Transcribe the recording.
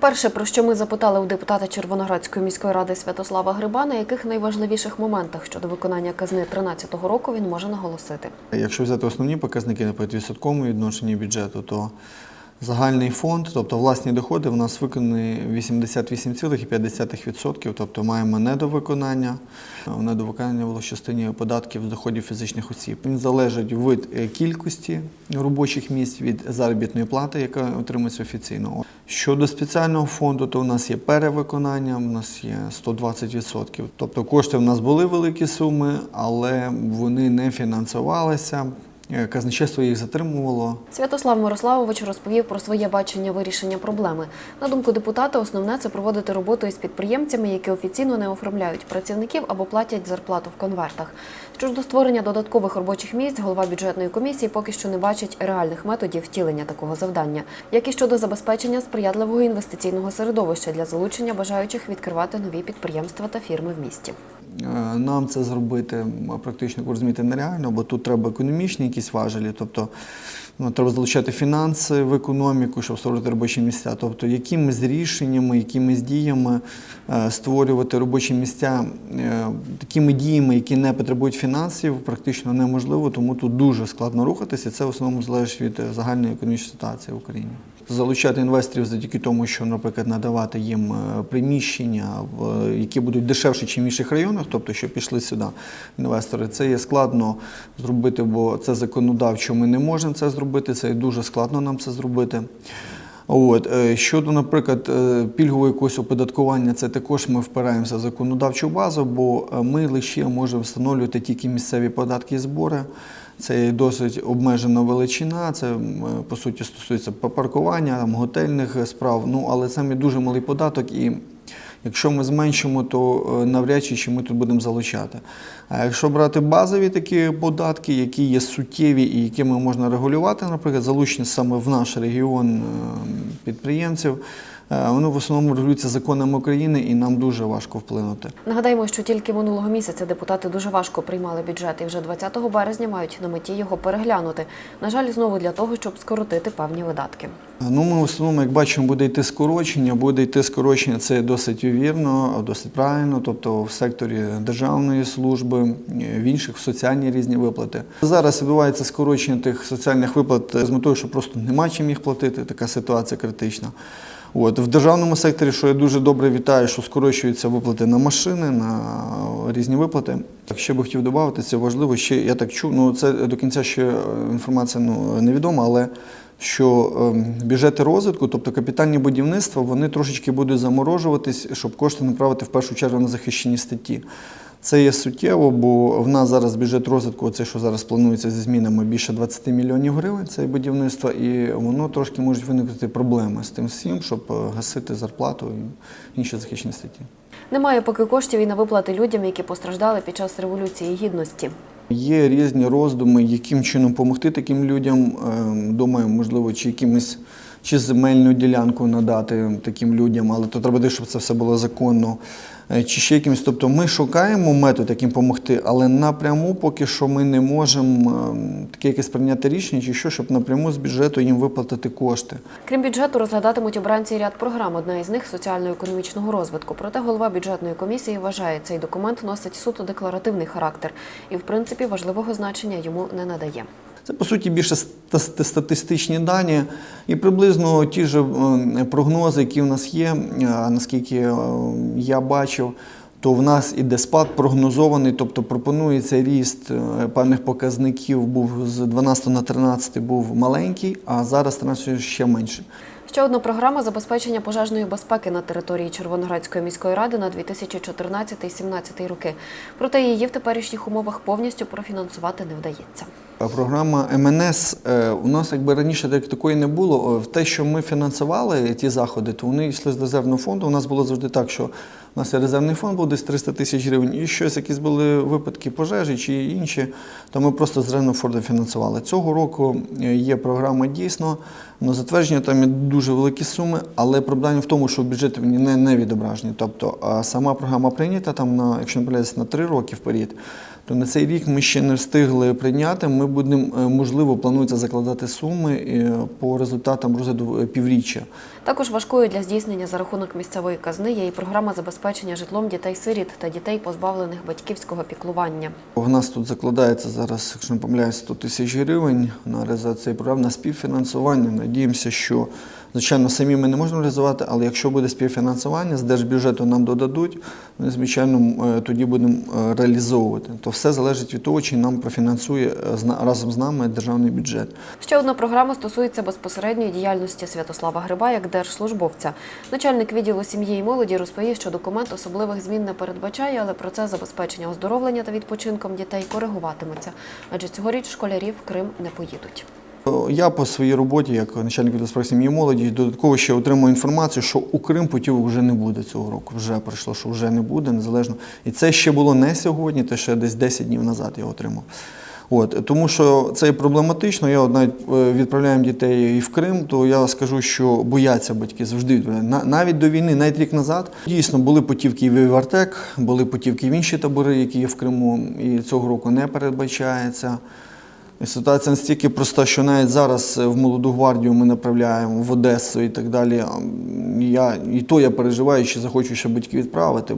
Перше, про що ми запитали у депутата Червоноградської міської ради Святослава Гриба, на яких найважливіших моментах щодо виконання казни 2013 року він може наголосити. Якщо взяти основні показники, наприклад, відсотковому відношенні бюджету, то загальний фонд, тобто власні доходи, в нас виконані 88,5%, тобто маємо недовиконання. В недовиконання було в частині податків з доходів фізичних осіб. Він залежить від е, кількості робочих місць від заробітної плати, яка отримується офіційно. Щодо спеціального фонду, то у нас є перевиконання, у нас є 120%. Тобто кошти в нас були великі суми, але вони не фінансувалися. Е, Казначейство їх затримувало. Святослав Мирославович розповів про своє бачення вирішення проблеми. На думку депутата, основне це проводити роботу із підприємцями, які офіційно не оформляють працівників або платять зарплату в конвертах. Що ж до створення додаткових робочих місць, голова бюджетної комісії поки що не бачить реальних методів втілення такого завдання, як і щодо забезпечення сприятливого інвестиційного середовища для залучення бажаючих відкривати нові підприємства та фірми в місті. Е, Нам це зробити практично розумієте нереально, бо тут треба економічні якісь важелі, тобто ну, треба залучати фінанси в економіку, щоб створити робочі місця. Тобто, якимись рішеннями, якимись діями е, створювати робочі місця е, такими діями, які не потребують фінансів, практично неможливо, тому тут дуже складно рухатися. Це в основному залежить від загальної економічної ситуації в Україні. Залучати інвесторів завдяки тому, що, наприклад, надавати їм е, приміщення, які будуть дешевші, ніж в інших районах, тобто, що пішли сюди інвестори. Це є складно зробити, бо це законодавчо ми не можемо це зробити. Це дуже складно нам це зробити. От е, щодо, наприклад, е, пільгового якогось оподаткування, це також ми впираємося в законодавчу базу, бо е, ми лише можемо встановлювати тільки місцеві податки і збори. Це досить обмежена величина. Це по суті стосується паркування, там, готельних справ. Ну але це дуже малий податок і. Якщо ми зменшимо, то е, навряд чи чи ми тут будемо залучати. А якщо брати базові такі податки, які є суттєві і якими можна регулювати, наприклад, залучення саме в наш регіон е, підприємців, е, воно в основному регулюється законами України і нам дуже важко вплинути. Нагадаємо, що тільки минулого місяця депутати дуже важко приймали бюджет і вже 20 березня мають на меті його переглянути. На жаль, знову для того, щоб скоротити певні видатки. Ну, ми в основному, як бачимо, буде йти скорочення. Буде йти скорочення, це досить вірно, досить правильно, тобто в секторі державної служби, в інших соціальні різні виплати. Зараз відбувається скорочення тих соціальних виплат з метою, що просто нема чим їх платити. Така ситуація критична. От в державному секторі, що я дуже добре вітаю, що скорочуються виплати на машини, на різні виплати. Так ще би хотів додати, це важливо. Ще я так чув. Ну це до кінця ще е, інформація ну невідома, але що ем, бюджети розвитку, тобто капітальні будівництва, вони трошечки будуть заморожуватись, щоб кошти направити в першу чергу на захищені статті. Це є суттєво, бо в нас зараз бюджет розвитку, це що зараз планується зі змінами більше 20 мільйонів гривень, це будівництво, і воно трошки можуть виникнути проблеми з тим всім, щоб е, гасити зарплату і інші захищені статті. Немає поки коштів і на виплати людям, які постраждали під час революції гідності. Є різні роздуми, яким чином допомогти таким людям. Ем, Думаю, можливо, чи якимось чи земельну ділянку надати таким людям, але то треба, щоб це все було законно. Е, Чи ще якимось. Тобто ми шукаємо метод, яким допомогти, але напряму поки що ми не можемо ем, таке якесь прийняти рішення, чи що, щоб напряму з бюджету їм виплатити кошти. Крім бюджету, розглядатимуть обранці ряд програм. Одна із них соціально-економічного розвитку. Проте голова бюджетної комісії вважає, цей документ носить суто декларативний характер і, в принципі, важливого значення йому не надає. Це по суті більше ста- статистичні дані і приблизно ті ж е, прогнози, які в нас є. е, Наскільки е, я бачив, то в нас іде спад прогнозований, тобто пропонується ріст е, певних показників. Був з 12 на 13 був маленький, а зараз 13 ще менше. Ще одна програма забезпечення пожежної безпеки на території Червоноградської міської ради на 2014-2017 роки. Проте її в теперішніх умовах повністю профінансувати не вдається. Програма МНС е, у нас якби раніше так такої не було. Е, В те, що ми фінансували ті заходи, то вони йшли з резервного фонду. У нас було завжди так, що у нас резервний фонд був десь 300 тисяч гривень, і щось, якісь були випадки пожежі чи інші, то ми просто з резервного фонду фінансували. Цього року е, є програма дійсно. На затвердження там є дуже великі суми, але проблема в тому, що в бюджеті вони не, не відображені. Тобто сама програма прийнята там на, якщо не на три роки вперед. То на цей рік ми ще не встигли прийняти. Ми будемо, е, можливо, планується закладати суми е, по результатам розгляду е, півріччя. Також важкою для здійснення за рахунок місцевої казни є і програма забезпечення житлом дітей-сиріт та дітей, позбавлених батьківського піклування. У нас тут закладається зараз, якщо не помиляюсь, 100 тисяч гривень на реалізацію програм на співфінансування. Надіємося, що звичайно самі ми не можемо реалізувати, але якщо буде співфінансування з держбюджету нам додадуть, ми звичайно е, тоді будемо реалізовувати. Все залежить від того, чи нам профінансує е, разом з нами державний бюджет. Ще одна програма стосується безпосередньої діяльності Святослава Гриба як держслужбовця. Начальник відділу сім'ї і молоді розповів, що документ особливих змін не передбачає, але процес забезпечення оздоровлення та відпочинком дітей коригуватиметься, адже цьогоріч школярів в Крим не поїдуть. Я по своїй роботі, як начальник відділу сім'ї молоді, додатково ще отримую інформацію, що у Крим путівок вже не буде цього року. Вже прийшло, що вже не буде, незалежно. І це ще було не сьогодні, це ще десь 10 днів назад я отримав. От, тому що це проблематично. Я навіть е, відправляємо дітей і в Крим, то я скажу, що бояться батьки завжди. Навіть до війни, навіть рік назад, дійсно були путівки в Івартек, були путівки в інші табори, які є в Криму, і цього року не передбачається. Ситуація настільки проста, що навіть зараз е, в молоду гвардію ми направляємо в Одесу і так далі. Я, і то я переживаю, що захочу ще батьки відправити.